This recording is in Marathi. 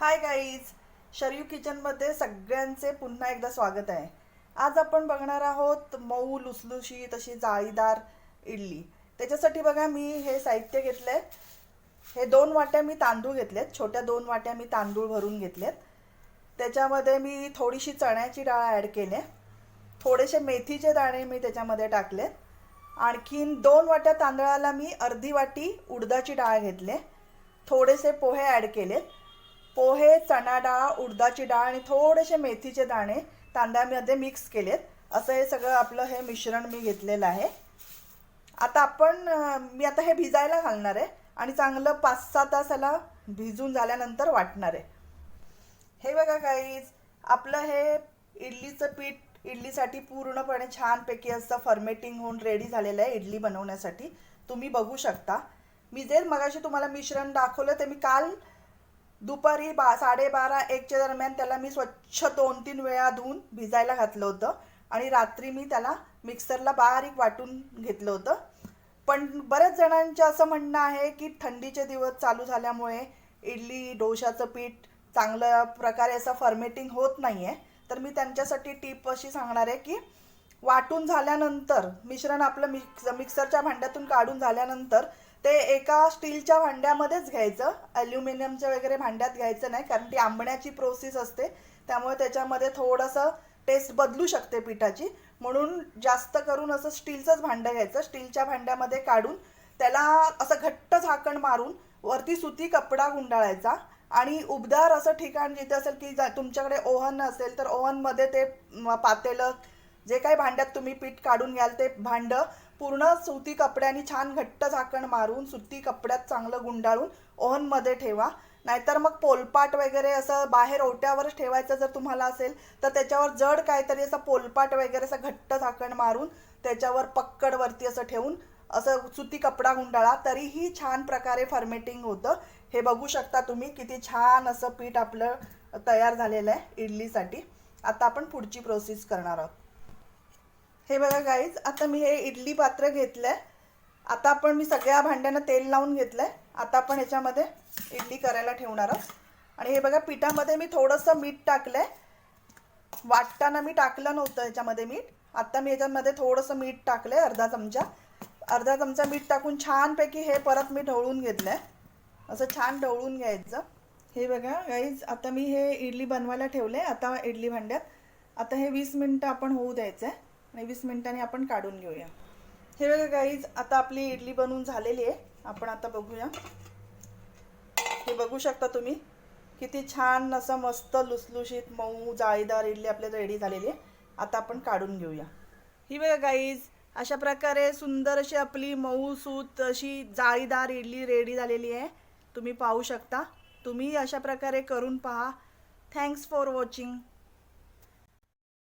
हाय गाईज शरयू किचनमध्ये सगळ्यांचे पुन्हा एकदा स्वागत आहे. आज आपण बघणार आहोत मऊ लुसलुशी तशी जाळीदार इडली. त्याच्यासाठी बघा मी हे साहित्य घेतलं आहे हे दोन वाट्या मी तांदूळ घेतलेत छोट्या दोन वाट्या मी तांदूळ भरून घेतलेत. त्याच्यामध्ये मी थोडीशी चण्याची डाळ ॲड केले. थोडेसे मेथीचे दाणे मी त्याच्यामध्ये टाकले आणखीन दोन वाट्या तांदळाला मी अर्धी वाटी उडदाची डाळ घेतले. थोडेसे पोहे ॲड केलेत. पोहे चणा डाळ उडदाची डाळ आणि थोडेसे मेथीचे दाणे तांदळामध्ये मिक्स केलेत. असं हे सगळं आपलं हे मिश्रण मी घेतलेलं आहे. आता आपण मी आता हे भिजायला घालणार आहे आणि चांगलं पाच सहा तास याला भिजून झाल्यानंतर वाटणार आहे. हे बघा काहीच आपलं हे इडलीचं पीठ इडलीसाठी पूर्णपणे छानपैकी असं फर्मेटिंग होऊन रेडी झालेलं आहे इडली बनवण्यासाठी. तुम्ही बघू शकता. मी जे मगाशी तुम्हाला मिश्रण दाखवलं ते मी काल दुपारी बा साडेबारा एकच्या दरम्यान त्याला मी स्वच्छ दोन तीन वेळा धुवून भिजायला घातलं होतं. आणि रात्री मी त्याला मिक्सरला बारीक वाटून घेतलं होतं. पण बऱ्याच जणांचं असं म्हणणं आहे की थंडीचे दिवस चालू झाल्यामुळे इडली डोशाचं पीठ चांगल्या प्रकारे असं फर्मेटिंग होत नाही आहे तर मी त्यांच्यासाठी टीप अशी सांगणार आहे की वाटून झाल्यानंतर मिश्रण आपलं मिक्स मिक्सरच्या भांड्यातून काढून झाल्यानंतर ते एका स्टीलच्या भांड्यामध्येच घ्यायचं. ॲल्युमिनियमच्या वगैरे भांड्यात घ्यायचं नाही कारण ती आंबण्याची प्रोसेस असते. त्यामुळे त्याच्यामध्ये थोडंसं टेस्ट बदलू शकते पिठाची. म्हणून जास्त करून असं स्टीलचंच भांडं घ्यायचं. स्टीलच्या भांड्यामध्ये काढून त्याला असं घट्ट झाकण मारून वरती सुती कपडा गुंडाळायचा. आणि उबदार असं ठिकाण जिथे असेल की तुमच्याकडे ओव्हन असेल तर ओव्हनमध्ये ते पातेलं जे काही भांड्यात तुम्ही पीठ काढून घ्याल ते भांडं पूर्ण सुती कपड्याने छान घट्ट झाकण मारून सुती कपड्यात चांगलं गुंडाळून ओव्हनमध्ये ठेवा. नाहीतर मग पोलपाट वगैरे असं बाहेर ओट्यावरच ठेवायचं जर तुम्हाला असेल तर त्याच्यावर जड काहीतरी असं पोलपाट वगैरे असं घट्ट झाकण मारून त्याच्यावर पक्कड वरती असं ठेवून असं सुती कपडा गुंडाळा तरीही छान प्रकारे फर्मेटिंग होतं. हे बघू शकता तुम्ही किती छान असं पीठ आपलं तयार झालेलं आहे इडलीसाठी. आता आपण पुढची प्रोसेस करणार आहोत. हे बघा गाईज आता मी हे इडली पात्र घेतलं आहे आता आपण मी सगळ्या भांड्यांना तेल लावून घेतलं आहे आता आपण ह्याच्यामध्ये इडली करायला ठेवणार आहोत. आणि हे बघा पिठामध्ये मी थोडंसं मीठ टाकलं आहे वाटताना मी टाकलं नव्हतं ह्याच्यामध्ये मीठ. आत्ता मी ह्याच्यामध्ये थोडंसं मीठ टाकलं आहे अर्धा चमचा. अर्धा चमचा मीठ टाकून छानपैकी हे परत मी ढवळून घेतलं आहे असं छान ढवळून घ्यायचं. हे बघा गाईज आता मी हे इडली बनवायला ठेवले आता इडली भांड्यात. आता हे वीस मिनटं आपण होऊ द्यायचं आहे आणि वीस मिनिटांनी आपण काढून घेऊया. हे बघा गाईज आता आपली इडली बनवून झालेली आहे. आपण आता बघूया. हे बघू शकता तुम्ही. किती छान असं मस्त लुसलुशीत मऊ जाळीदार इडली आपल्या रेडी झालेली आहे. आता आपण काढून घेऊया. ही बघा गाईज अशा प्रकारे सुंदर अशी आपली मऊ सूत अशी जाळीदार इडली रेडी झालेली आहे. तुम्ही पाहू शकता. तुम्ही अशा प्रकारे करून पहा. Thanks for watching